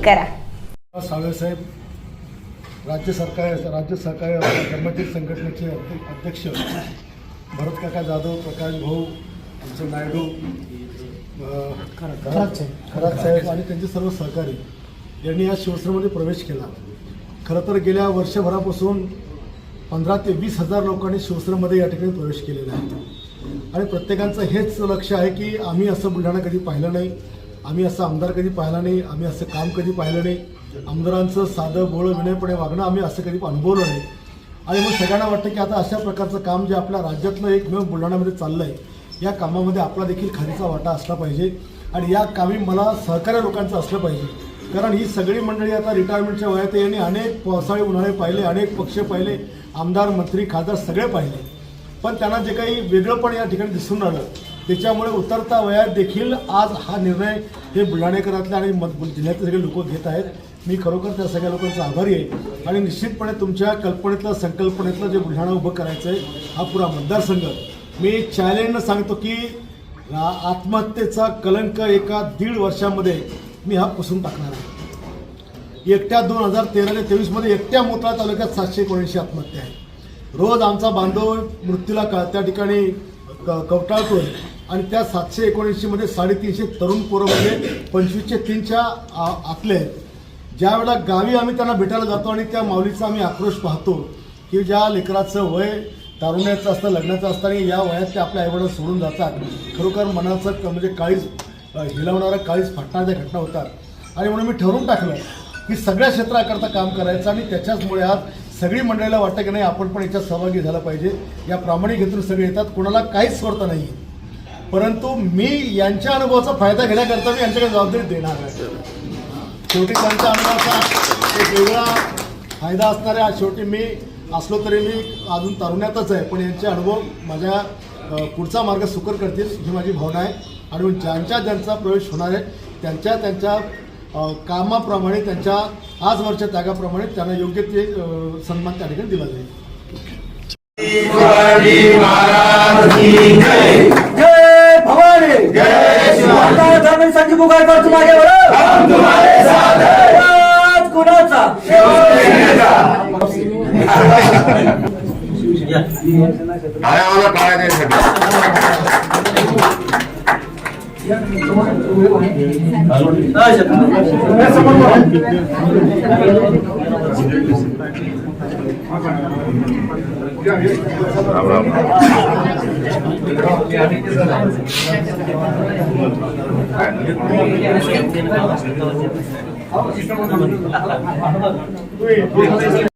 Click करा साहेब राज्य सरकार राज्य सरकार कर्मचारी संघटनेचे अध्यक्ष भरत काका जाधव प्रकाश भाऊ आमचे नायडू अ, खरात साहेब आणि त्यांचे सर्व सहकारी यांनी या शिवसेनेमध्ये प्रवेश केला. खरं तर गेल्या वर्षभरापासून पंधरा ते वीस हजार लोकांनी शिवसेनेमध्ये या ठिकाणी प्रवेश केलेला आहे. आणि प्रत्येकांचं हेच लक्ष आहे की आम्ही असं बुलढाणा कधी पाहिलं नाही. आम्ही असं आमदार कधी पाहिला नाही आम्ही असं काम कधी पाहिलं नाही. आमदारांचं साधं बोळं विनयपणे वागणं आम्ही असं कधी अनुभवलं नाही. आणि मग सगळ्यांना वाटतं की आता अशा प्रकारचं काम जे आपल्या राज्यातलं एकमेव बुलढाण्यामध्ये चाललं आहे या कामामध्ये आपला देखील खारीचा वाटा असला पाहिजे. आणि या कामी मला सहकार्य लोकांचं असलं पाहिजे. कारण ही सगळी मंडळी आता रिटायरमेंटच्या वयात आहे. यांनी अनेक पावसाळे उन्हाळे पाहिले अनेक पक्ष पाहिले आमदार मंत्री खासदार सगळे पाहिले. पण त्यांना जे काही वेगळं पण या ठिकाणी दिसून राहिलं त्याच्यामुळे उतरता वयात देखील आज हा निर्णय हे बुलढाणेकरातले आणि मत जिल्ह्यातले सगळे लोक घेत आहेत. मी खरोखर त्या सगळ्या लोकांचा आभारी आहे. आणि निश्चितपणे तुमच्या कल्पनेतलं संकल्पनेतलं जे बुलढाणा उभं करायचं आहे हा पुरा मतदारसंघ. मी चॅलेंजनं सांगतो की आत्महत्येचा कलंक एका दीड वर्षामध्ये मी हा पुसून टाकणार आहे. एकट्या दोन हजार तेरा ते तेवीसमध्ये एकट्या मोताळा तालुक्यात सातशे एकोणऐंशी आत्महत्या आहे रोज आमचा बांधव मृत्यूला का त्या ठिकाणी क- कवटाळतोय. आणि त्या सातशे एकोणऐंशीमध्ये साडेतीनशे तरुण पोरं म्हणजे पंचवीसशे तीनच्या आ- आतले आहेत. ज्या गावी आम्ही त्यांना भेटायला जातो आणि त्या माऊलीचा आम्ही आक्रोश पाहतो की ज्या लेकराचं वय तारुण्याचं असतं लग्नाचं असतं आणि या वयात ते आपल्या आईवडील सोडून जातात. खरोखर मनाचं म्हणजे काळीच अ, काळीच फाटणाऱ्या घटना होतात. आणि म्हणून मी ठरवून टाकलं की सगळ्या क्षेत्राकरता काम करायचं आणि त्याच्याचमुळे आज सगळी मंडळीला वाटतं की नाही आपण पण याच्यात सहभागी झालं पाहिजे. या प्रामाणिक हेतून सगळे येतात. कोणाला काहीच स्वार्थ नाही परंतु मी यांच्या अनुभवाचा फायदा घेण्याकरता मी यांच्याकडे जबाबदारी देणार आहे. शेवटी त्यांच्या अनुभवाचा एक वेगळा फायदा असणार आहे शेवटी मी असलो तरी मी अजून तरुण्यातच आहे. पण यांचे अनुभव माझ्या पुढचा मार्ग सुकर करतील ही माझी भावना आहे. आणि ज्यांच्या ज्यांचा प्रवेश होणार आहे त्यांच्या त्यांच्या कामाप्रमाणे त्यांच्या आजवरच्या त्यागाप्रमाणे त्यांना योग्य ते सन्मान त्या ठिकाणी दिला जाईल जय भवानी जय शिवाजी संजय बुगारकर तुम्हारे हम तुम्हारे साथ हैं. कुणाचा? आम्हाला टाळ्या द्यायसाठी राम राम